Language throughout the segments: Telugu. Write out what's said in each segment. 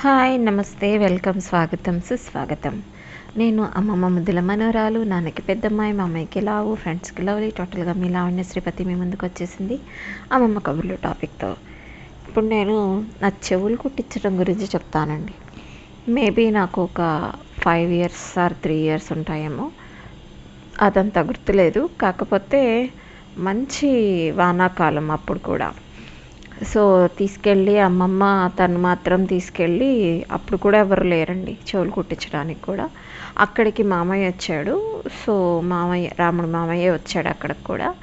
హాయ్ నమస్తే వెల్కమ్ స్వాగతం సుస్వాగతం. నేను అమ్మమ్మ ముద్దుల మనోరాలు నాన్నకి పెద్దమ్మాయి మా అమ్మాయికి లావు ఫ్రెండ్స్కి లవ్లీ టోటల్గా మీ లావణ్య శ్రీపతి మీ ముందుకు వచ్చేసింది. అమ్మమ్మ కబుర్లు టాపిక్తో. ఇప్పుడు నేను నా చెవులు కుట్టించడం గురించి చెప్తానండి. మేబీ నాకు ఒక five years or three years ఉంటాయేమో. అదంతా గుర్తులేదు. కాకపోతే మంచి వానాకాలం అప్పుడు కూడా. సో తీసుకెళ్ళి అమ్మమ్మ తను మాత్రం తీసుకెళ్ళి అప్పుడు కూడా ఎవరు లేరండి చెవులు కుట్టించడానికి కూడా. అక్కడికి మామయ్య వచ్చాడు. సో మామయ్య రాముడు మామయ్య వచ్చాడు అక్కడికి కూడా.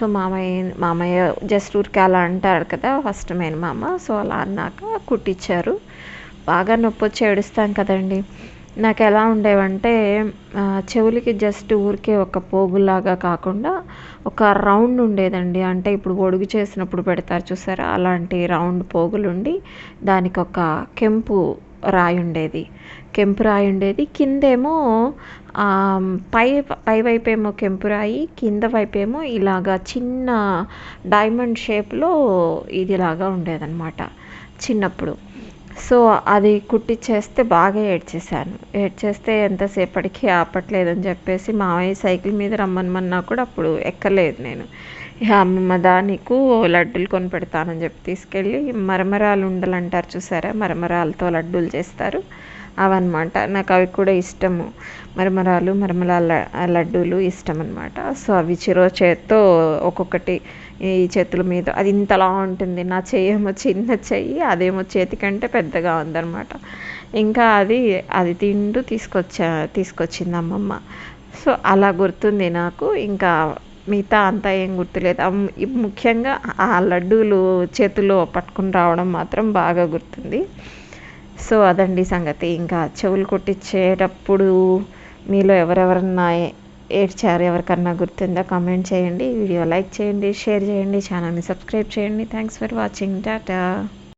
సో మామయ్య మామయ్య జస్ట్ ఊరికి అలా అంటారు కదా ఫస్ట్ మెయిన్ మామ సో అలా అన్నాక కుట్టించారు. బాగా నొప్పి వచ్చి ఏడుస్తాం కదండి. నాకు ఎలా ఉండేవంటే చెవులకి జస్ట్ ఊరికే ఒక పోగులాగా కాకుండా ఒక రౌండ్ ఉండేదండి. అంటే ఇప్పుడు ఒడుగు చేసినప్పుడు పెడతారు చూసారా? అలాంటి రౌండ్ పోగులు ఉండి దానికి ఒక కెంపు రాయి ఉండేది కెంపు రాయి ఉండేది కిందేమో పై పై వైపేమో కెంపు రాయి కింద వైపేమో ఇలాగా చిన్న డైమండ్ షేప్లో ఇదిలాగా ఉండేదన్నమాట చిన్నప్పుడు. సో అది కుట్టిచ్చేస్తే బాగా ఏడ్చేసాను ఏడ్చేస్తే ఎంతసేపటికి ఆపట్లేదని చెప్పేసి మావయ్య సైకిల్ మీద రమ్మనమన్నా కూడా అప్పుడు ఎక్కలేదు నేను. ఇక అమ్మమ్మ దా నీకు లడ్డూలు కొని పెడతానని చెప్పి తీసుకెళ్ళి మరమరాలు ఉండలు అంటారు చూసారా? మరమరాలతో లడ్డూలు చేస్తారు. అవన్నమాట. నాకు అవి కూడా ఇష్టము. మరమరాలు మరమరాల లడ్డూలు ఇష్టం అనమాట సో అవి చిరో చేత్తో ఒక్కొక్కటి ఈ చేతుల మీద. అది ఇంతలా ఉంటుంది. నా చెయ్యి ఏమో చిన్న చెయ్యి అదేమో చేతి కంటే పెద్దగా ఉందన్నమాట. ఇంకా అది అది తింటూ తీసుకొచ్చా తీసుకొచ్చింది అమ్మమ్మ. సో అలా గుర్తుంది నాకు. ఇంకా మిగతా అంతా ఏం గుర్తులేదు. ముఖ్యంగా ఆ లడ్డూలు చేతిలో పట్టుకుని రావడం మాత్రం బాగా గుర్తుంది. సో అదండి సంగతి. ఇంకా చెవులు కొట్టించేటప్పుడు మీలో ఎవరెవరన్నా ఏడ్చారు ఎవరికన్నా గుర్తుందా కామెంట్ చేయండి. వీడియో లైక్ చేయండి షేర్ చేయండి ఛానల్ని సబ్స్క్రైబ్ చేయండి. Thanks for watching. టాటా.